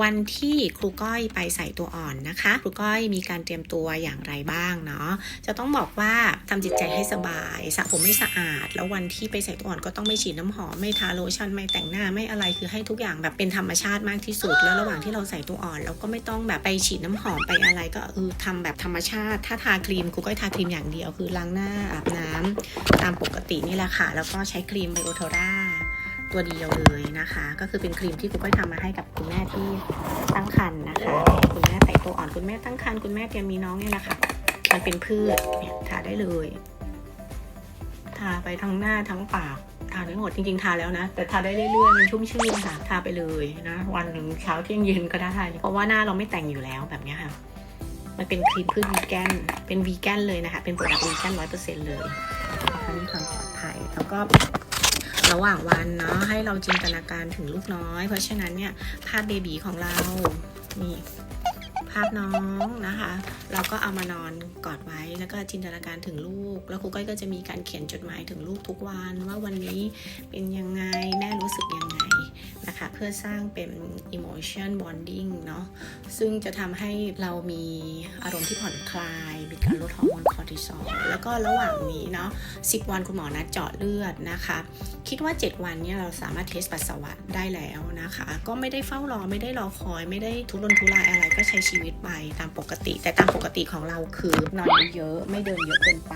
วันที่ครูก้อยไปใส่ตัวอ่อนนะคะ ครูก้อยมีการเตรียมตัวอย่างไรบ้างเนาะจะต้องบอกว่าทำจิตใจให้สบายสระผมไม่สะอาด แล้ววันที่ไปใส่ตัวอ่อนก็ต้องไม่ฉีดน้ำหอมไม่ทาโลชั่นไม่แต่งหน้าไม่อะไรคือให้ทุกอย่างแบบเป็นธรรมชาติมากที่สุด แล้วระหว่างที่เราใส่ตัวอ่อนเราก็ไม่ต้องแบบไปฉีดน้ำหอมไปอะไรก็เออทำแบบธรรมชาติ ถ้าทาครีมครูก้อยทาครีมอย่างเดียว คือล้างหน้าอาบน้ำตามปกตินี่แหละค่ะแล้วก็ใช้ครีมไบโอเทอร่า ตัวเดียวเลยนะคะ ก็คือเป็นครีมที่ครูก้อยทำมาให้กับคุณแม่ที่ตั้งครรภ์นะคะ คุณแม่ใส่ตัวอ่อนคุณแม่ตั้งครรภ์คุณแม่เตรียมมีน้องเนี่ยแหละคะมันเป็นพืชเนี่ยทาได้เลย ทาไปทั้งหน้าทั้งปากทาได้หมดจริงๆทาแล้วนะ แต่ทาได้เรื่อยๆมันชุ่มชื่นค่ะทาไปเลยนะวันหนึ่งเช้าเที่ยงเย็นก็ได้ เพราะว่าหน้าเราไม่แต่งอยู่แล้วแบบนี้ค่ะ มันเป็นครีมพืชวีแกนเป็นวีแกนเลยนะคะ เป็นโปรดักต์วีแกนร้อยเปอร์เซ็นต์เลยมีความปลอดภัยแล้วก็ ระหว่างวันเนาะให้เราจินตนาการถึงลูกน้อย เพราะฉะนั้นเนี่ยภาพเบบีของเรานี่ภาพน้องนะคะ เราก็เอามานอนกอดไว้แล้วก็จินตนาการถึงลูก แล้วครูก้อยก็จะมีการเขียนจดหมายถึงลูกทุกวันว่าวันนี้เป็นยังไง พื่อสร้างเป็น emotion bonding เนาะซึ่งจะทำให้เรามีอารมณ์ที่ผ่อนคลาย มีการลดฮอร์โมนคอร์ติซอลแล้วก็ระหว่างนี้เนาะ10 วันคุณหมอนัดเจาะเลือดนะคะ คิดว่า 7 วันเนี่ยเราสามารถเทสปัสสาวะได้แล้วนะคะ ก็ไม่ได้เฝ้ารอไม่ได้รอคอย ไม่ได้ทุรนทุรายอะไรก็ใช้ชีวิตไปตามปกติ แต่ตามปกติของเราคือนอนเยอะไม่เดินเยอะเกินไป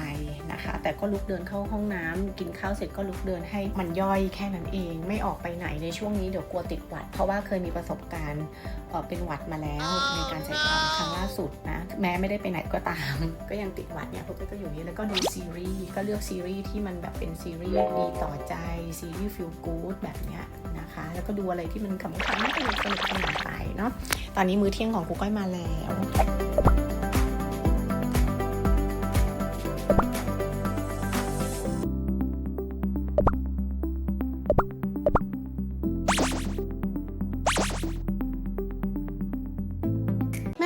นะคะ แต่ก็ลุกเดินเข้าห้องน้ำกินข้าวเสร็จก็ลุกเดินให้มันย่อยแค่นั้นเอง ไม่ออกไปไหนในช่วงนี้เดี๋ยวกลัวติดหวัด เพราะว่าเคยมีประสบการณ์เอ่อเป็นหวัดมาแล้วในการใส่กล่องครั้งล่าสุดนะ แม้ไม่ได้ไปไหนก็ตาม ก็ยังติดหวัดเนี่ยพวกก็อยู่นี่แล้วก็ดูซีรีส์ก็เลือกซีรีส์ที่มันแบบเป็นซีรีส์ดีต่อใจซีรีส์ฟิลกู๊ดแบบเนี้ยนะคะ แล้วก็ดูอะไรที่มันขำๆสนุกสนุกสนุกสนานไปเนาะตอนนี้มื้อเที่ยงของครูก้อยมาแล้ว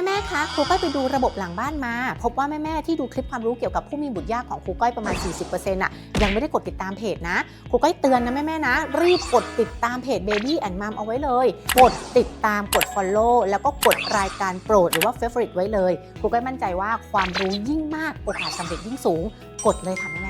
แม่แม่ๆคะครูก้อยไปดูระบบหลังบ้านมา พบว่าแม่แม่ๆที่ดูคลิปความรู้เกี่ยวกับผู้มีบุตรยากของครูก้อยประมาณ 40%อะยังไม่ได้กดติดตามเพจนะครูก้อยเตือนนะแม่แม่ๆนะ รีบกดติดตามเพจ Baby and Mom เอาไว้เลย กดติดตามกด Follow แล้วก็กดรายการโปรดหรือว่า Favorite ไว้เลยครูก้อยมั่นใจว่าความรู้ยิ่งมากโอกาสสำเร็จยิ่งสูง กดเลยค่ะแม่แม่